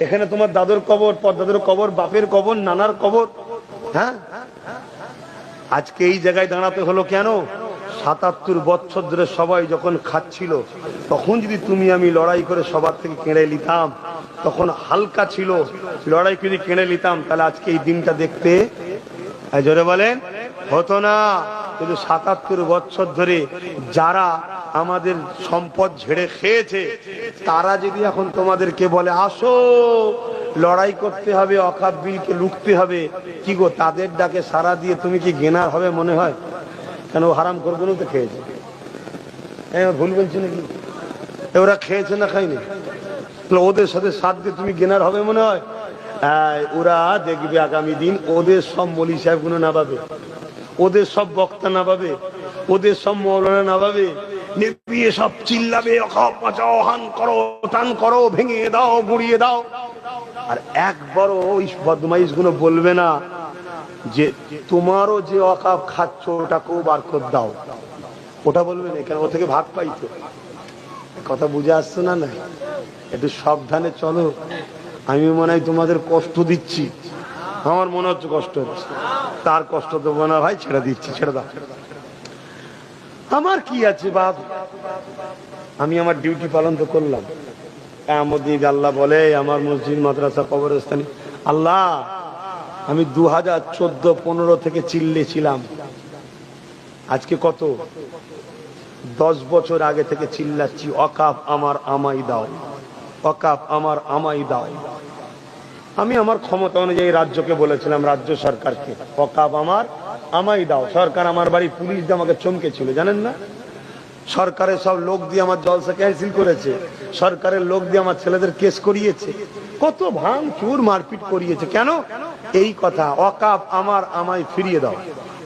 এখানে তোমার দাদুর কবর, পরদাদুর কবর, বাপের কবর, নানার কবর। হ্যাঁ? আজকে এই জায়গায় দাঁড়াতে হলো কেন? সাতাত্তর বছর ধরে সবাই যখন খাচ্ছিল, তখন যদি তুমি আমি লড়াই করে সবার থেকে কেড়ে নিতাম, তখন হালকা ছিল। লড়াই যদি কেড়ে নিতাম, তাহলে আজকে এই দিনটা দেখতে জোরে বলেন, হতো না। কিন্তু সাতাত্তর বছর ধরে যারা আমাদের সম্পদ ঝেড়ে খেয়েছে তারা যদি এখন তোমাদেরকে বলে আসো লড়াই করতে হবে অকাপ বিলকে লুকতে হবে। কি গো তাদের ডাকে সারা দিয়ে তুমি কি গেনার হবে মনে হয়? কেন ও হারাম করব তো খেয়েছে? হ্যাঁ ভুল বলছি নাকি? ওরা খেয়েছে না তাহলে ওদের সাথে সাথ দিয়ে তুমি গেনার হবে মনে হয়? হ্যাঁ, ওরা দেখবে আগামী দিন ওদের সব মলি সাহেবগুলো না পাবে ওদের সব বক্তা না পাবে, ওদের সব মৌলানা না পাবে। নেপিয়ে সব চিল্লাবে করো, টান করো, ভেঙে দাও, গুড়িয়ে দাও। আর একবারও ওই বদমাইশগুলো বলবে না যে, তোমারও যে অকাপ খাচ্ছ ওটাকেও বার করে দাও। ওটা বলবে না, কেন? ও থেকে ভাগ পাইতো। কথা বুঝে আসছো না না একটু সাবধানে চলো। আমি মনে হয় তোমাদের কষ্ট দিচ্ছি। আমার মনে হচ্ছে কষ্ট হচ্ছে। তার কষ্ট দেবো না ভাই, ছেড়ে দিচ্ছি, ছেড়ে দাও। আমার কি আছে বাপ? আমি আমার ডিউটি পালন তো করলাম। এমদিন আল্লাহ বলে, আমার মসজিদ, মাদ্রাসা, কবরস্থানে, আল্লাহ, আমি দু হাজার চোদ্দ, পনেরো থেকে চিল্লেছিলাম আজকে কত? দশ বছর আগে থেকে চিল্লাচ্ছি অকাপ আমার আমাই দাও। অকাপ আমার আমাই দাও। আমি আমার ক্ষমতা অনুযায়ী রাজ্যকে বলেছিলাম, রাজ্য সরকারকে। অকাপ আমার আমাই দাও। সরকার আমার বাড়ি, পুলিশ দিয়ে আমাকে চমকেছিল, জানেন না? সরকারের সব লোক দিয়ে আমার জলসা ক্যান্সেল করেছে। সরকারের লোক দিয়ে আমার ছেলেদের কেস করিয়েছে। কত ভাঙ চুর মারপিট করিয়েছে। কেন? এই কথা অকাপ আমার, আমায় ফিরিয়ে দাও।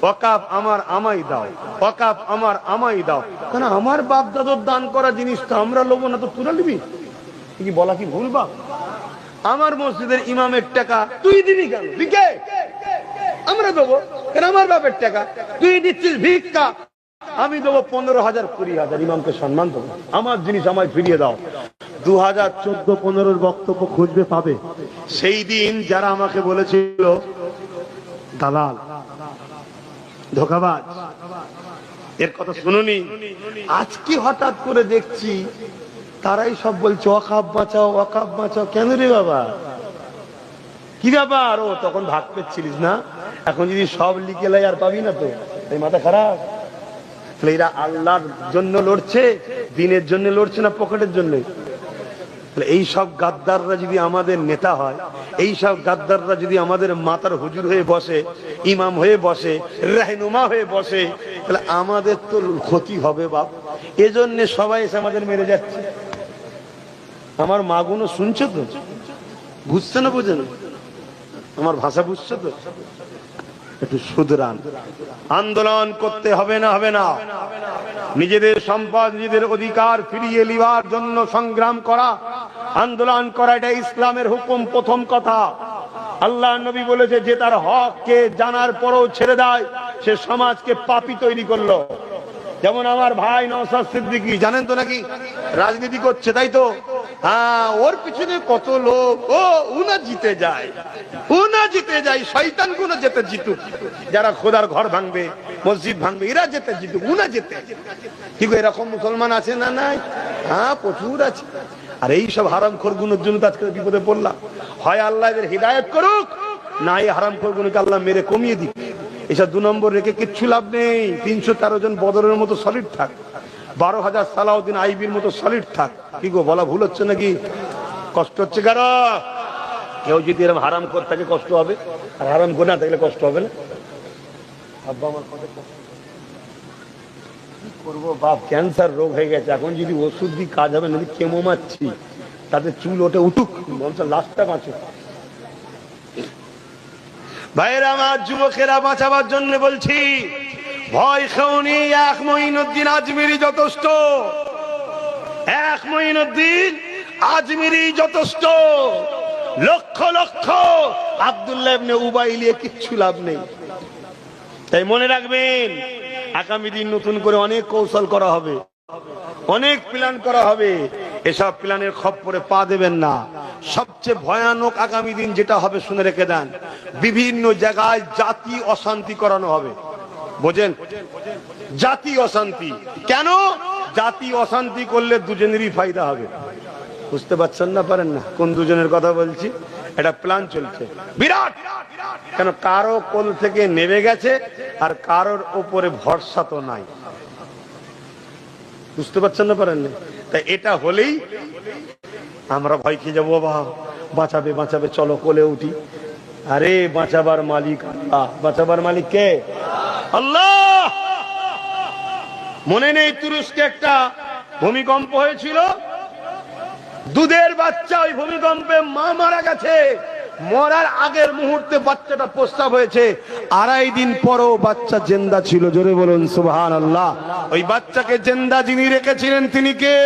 অকাপ আমার আমাই দাও। অকাপ আমার আমাই দাও। কেন? আমার বাপ দাদর দান করা জিনিস তো আমরা লোবো না তো তুলে নিবি? কি বলা কি ভুল বাপ? আমার মসজিদের ইমামের টাকা তুই দিবি কেন? আমরা দেবো। আমার বাপের টাকা? তুই দিচ্ছিস ভিক্ষা। আমি দেবো পনেরো হাজার, কুড়ি হাজার। ইমামকে সম্মান দেবো। আমার জিনিস আমায় ফিরিয়ে দাও। দু হাজার চোদ্দ, পনেরোর বক্তব্য খুঁজবে, পাবে। সেই দিন যারা আমাকে বলেছিল, দালাল, ধোকাবাজ, এর কথা শুনুনি? আজকে হঠাৎ করে দেখছি তারাই সব বলছে অকাপ বাঁচাও অকাপ বাঁচাও। কেন রে বাবা? কি ব্যাপার? ও তখন ভাগ পেচ্ছিলিস না? এখন যদি সব লিখে লাই আর পাবি না তো? এই মাথা খারাপ? এরা আল্লাহর জন্য লড়ছে, দিনের জন্য লড়ছে না পকেটের জন্য? এই সব গাদ্দাররা যদি আমাদের নেতা হয়, এই সব গাদ্দাররা যদি আমাদের মাতার হুজুর হয়ে বসে, ইমাম হয়ে বসে, রাহনুমা হয়ে বসে, তাহলে আমাদের তো ক্ষতি হবে বাপ। এজন্য সবাই এসে আমাদের মেরে যাচ্ছে। আমার মাগুনো শুনছে তো। বুঝছে না বোঝে না। আমার ভাষা বুঝছে তো। একটু সুদরান আন্দোলন করতে হবে না হবে না। নিজেদের সম্পদ, নিজেদের অধিকার ফিরিয়ে লিবার জন্য সংগ্রাম করা। আন্দোলন করা এটা ইসলামের হুকুম, প্রথম কথা। আল্লাহ নবী বলেছে, যে তার হককে জানার পরও ছেড়ে দেয়, সে সমাজকে পাপি তৈরি করল। যেমন আমার ভাই নওসাদ সিদ্দিকী, জানেন তো নাকি? রাজনীতি করছে, তাই তো? হ্যাঁ ওর পিছনে কত লোক? ও, উনা জিতে যায়। উনা জিতে যায় শয়তানগুলো যেতে জিতুক। যারা খোদার ঘর ভাঙবে, মসজিদ ভাঙবে, এরা যেতে জিতুক, উনা যেতে। ঠিক এরকম মুসলমান আছে না নাই? হ্যাঁ প্রচুর আছে। আর এই সব হারাম খোরগুলোর জন্য আজকে বিপদে পড়লাম। হয় আল্লাহ এদের হৃদায়ত করুক, না এই হারাম খোরগুলোকে আল্লাহ মেরে কমিয়ে দিক। এসব দু নম্বর রেখে কিচ্ছু লাভ নেই। তিনশো তেরো জন বদরের মতো সলিড থাক। বারো হাজার সালাউদ্দিন আইবির মতো সলিড থাক। কি গো, বলা ভুল হচ্ছে নাকি? কষ্ট হচ্ছে কারও? কেউ যদি এরকম হারাম করে থাকে কষ্ট হবে। আর হারাম করে না থাকলে কষ্ট হবে না। কি। করব বাপ ক্যান্সার রোগ হয়ে গেছে। এখন যদি ওষুধ দিয়ে কাজ হবে না কেমো মারছি। তাতে চুল ওঠে উঠুক। লাশটা বাঁচুক ভাইয়েরা, আমার যুবকেরা বাঁচাবার জন্য বলছি, ভয় খেউনি এক মহিনুদ্দিন আজমিরি যথেষ্ট। এক মহিনুদ্দিন আজমিরি যথেষ্ট। লক্ষ লক্ষ আবদুল্লাহ ইবনে উবাইলিয়ে কিচ্ছু লাভ নেই। তাই মনে রাখবেন, আগামী দিন নতুন করে অনেক কৌশল করা হবে, অনেক প্ল্যান করা হবে। এসব প্ল্যানের খপ্পরে পা দেবেন না। সবচেয়ে ভয়ানক আগামী দিন যেটা হবে, শুনে রেখে দেন, বিভিন্ন জায়গায় জাতি অশান্তি করানো হবে। বোঝেন? জাতি অশান্তি। কেন? জাতি অশান্তি করলে দুজনেরই ফায়দা হবে। বুঝতে পারছেন না, পারেন না? কোন দুজনের কথা বলছি? এটা প্ল্যান চলছে। বিরাট! কেন কারও কোল থেকে নেমে গেছে আর কারোর ওপরে ভরসা তো নাই। বুঝতে পারছেন না পারেন না? তাই এটা হলেই আমরা ভয় খেয়ে যাব, বাবা। বাঁচাবে বাঁচাবে, চলো, কোলে উঠি। আরে, বাঁচাবার মালিক আল্লাহ। বাঁচাবার মালিক কে? আল্লাহ! মনে নেই তুরস্কে একটা ভূমিকম্প হয়েছিল? দুধের বাচ্চা ওই ভূমিকম্পে মা মারা গেছে। মরার আগের মুহূর্তে বাচ্চাটা প্রস্তাব হয়েছে, আড়াই দিন পরও বাচ্চা জেন্দা ছিল, জোরে বলুন সুবহান আল্লাহ ওই বাচ্চাকে জেন্দা যিনি রেখেছিলেন, তিনি কে?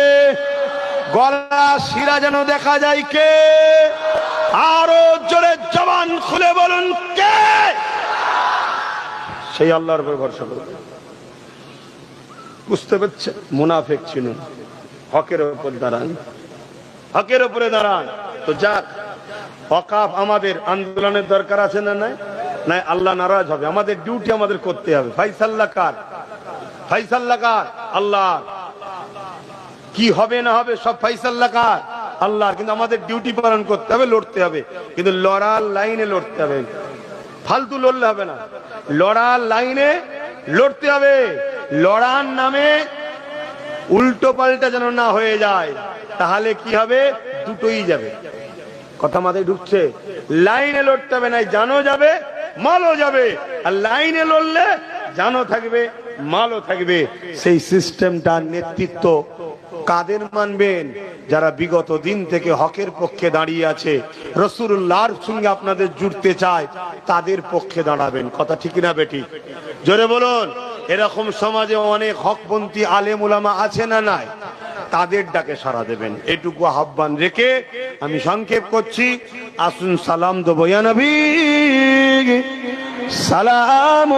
গলা শিরা যেন দেখা যায় কে? আরও জোরে জবান খুলে বলুন, কে? সেই আল্লাহর উপর ভরসা করুন। বুঝতে পারছে মুনাফেক ছিল হকের উপর দাঁড়ান। হকের উপরে দাঁড়ান। তো যাক হকাফ আমাদের আন্দোলনের দরকার আছে না নাই? নাই, আল্লাহ নারাজ হবে। আমাদের ডিউটি আমাদের করতে হবে। ফাইসাল্লা কার? ফাইসাল্লা কার? আল্লাহ কি হবে না হবে সব ফাইসাল্লা কার? আল্লাহর। কিন্তু আমাদের ডিউটি পালন করতে হবে, লড়তে হবে। কিন্তু লড়ার লাইনে লড়তে হবে। ফালতু লড়লে হবে না। লড়ার লাইনে লড়তে হবে। লড়ার নামে উল্টো পাল্টা যেন না হয়ে যায়, তাহলে কি হবে? দুটোই যাবে। কথা মাথায় ঢুকছে। লাইনে লড়তে হবে না জানো যাবে, মালও যাবে। আর লাইনে লড়লে জানো থাকবে, মালও থাকবে। সেই সিস্টেমটার নেতৃত্ব কাদের মানবেন? যারা বিগত দিন থেকে হকের পক্ষে দাঁড়িয়ে আছে রসুল্লাহর সঙ্গে আপনাদের জুড়তে চায়, তাদের পক্ষে দাঁড়াবেন। কথা ঠিক না বেটি? জোরে বলুন, এরকম সমাজে অনেক হকপন্থী আলেম ওলামা আছে না নাই? তাদের ডাকে সাড়া দেবেন। এটুকু আহ্বান রেখে আমি সংক্ষেপ করছি। আসুন সালাম দেবো ইয়া নবী। সালাম।